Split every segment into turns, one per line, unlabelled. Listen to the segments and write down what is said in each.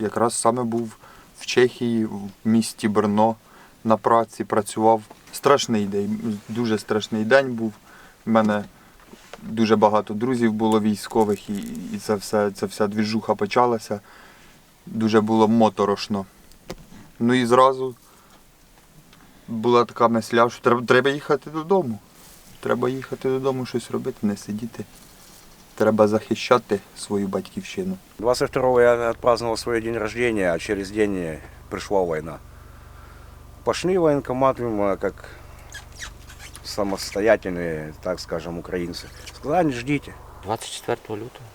якраз саме був в Чехії, в місті Брно на праці, працював. Страшний день, дуже страшний день був. У мене дуже багато друзів було військових, і, і це все, ця вся двіжуха почалася. Дуже було моторошно. Ну і зразу була така мисля, що треба, треба їхати додому. Треба їхати додому, щось робити, не сидіти. Треба захищати свою батьківщину.
22-го я отпраздновал свой день рождения, а через день пришла война. Пошли в военкомат, мимо, как так скажем, украинцы. Сказали, не ждите.
24 лютого.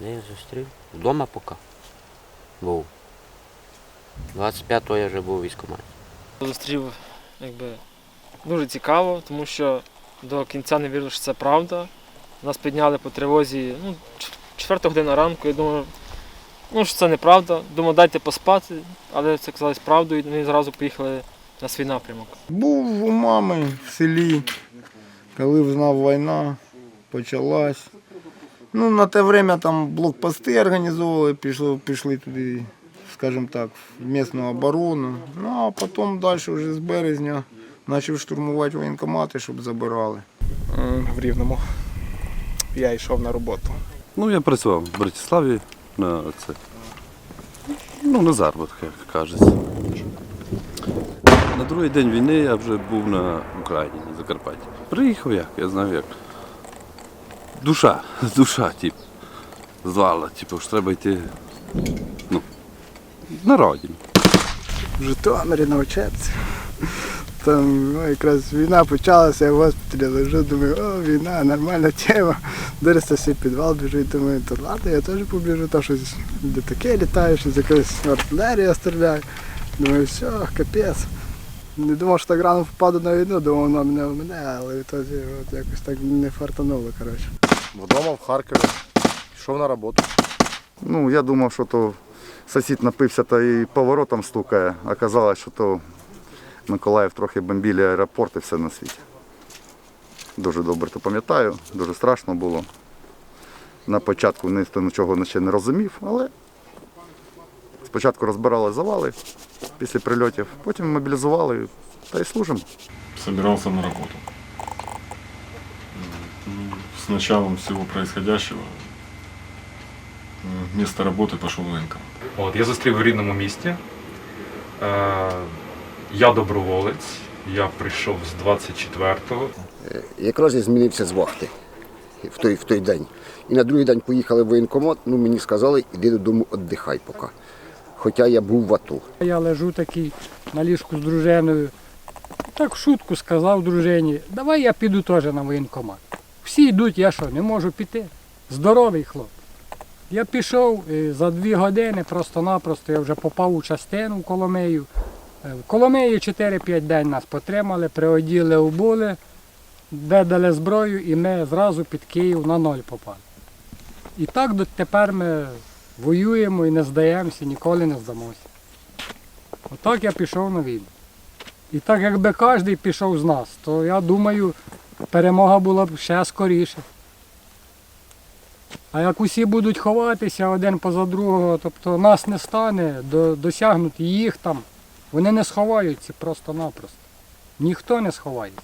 Я їх зустрів. Вдома поки був. 25-го я вже був у військкоматі.
Зустрів якби, дуже цікаво, тому що до кінця не вірили, що це правда. Нас підняли по тривозі ну, ч- четверта година ранку. Я думав, ну, що це неправда. Думав, дайте поспати, але це казалось правдою, і ми зразу поїхали на свій напрямок.
Був у мами в селі, коли знав війна, почалась. Ну, на те время там блокпости організовували, пішли, пішли туди, скажімо так, в місну оборону. Ну а потім далі вже з березня почав штурмувати воєнкомати, щоб забирали.
В Рівному. Я йшов на роботу.
Ну, я працював в Братиславі на це. Ну, на заробіток, як кажеться. На другий день війни я вже був на Україні, на Закарпатті. Приїхав як, я знав як. Душа, душа, тип, звала, типу, що треба йти ну, на родину.
В Житомирі на учебці. Там ну, якраз війна почалася, я в госпіталі лежу, думаю, о, війна, нормальна тема. Дивлюся всі підвал біжить, думаю, то ладно, я теж побіжу, там щось літаки літають, щось якась артилерія стріляє. Думаю, все, капець. Не думав, що так рано попаду на війну, думав, воно мене в мене, але тоді от якось так не фартануло, коротше.
Вдома в Харкові. Йшов на роботу.
Ну, я думав, що то сусід напився та і поворотом стукає. Оказалось, що то Миколаїв трохи бомбили аеропорт і все на світі. Дуже добре то пам'ятаю, дуже страшно було. На початку ніхто нічого ще не розумів, але спочатку розбирали завали після прильотів, потім мобілізували та й служимо.
собирался на работу. М, С началом всего происходящего м, место работы пошел в.
От, я зустрів в рідному місті. Е, я доброволець. Я прийшов з 24-го.
Якраз я змінився з вахти в той, в той день. І на другий день поїхали в воєнкомат, ну мені сказали, іди додому, віддихай поки. Хоча я був в АТО.
Я лежу такий на ліжку з дружиною. Так в шутку сказав дружині, давай я піду теж на воєнкомат. Всі йдуть, я що, не можу піти. Здоровий хлоп. Я пішов за дві години просто-напросто я вже попав у частину в Коломию. В Коломиї 4-5 день нас потримали, приоділи, убули, видали зброю і ми зразу під Київ на ноль попали. І так тепер ми воюємо і не здаємося, ніколи не здамося. Отак я пішов на війну. І так якби кожен пішов з нас, то я думаю, перемога була б ще скоріше. А як усі будуть ховатися один поза другого, тобто нас не стане до, досягнути їх там, вони не сховаються просто-напросто. Ніхто не сховається.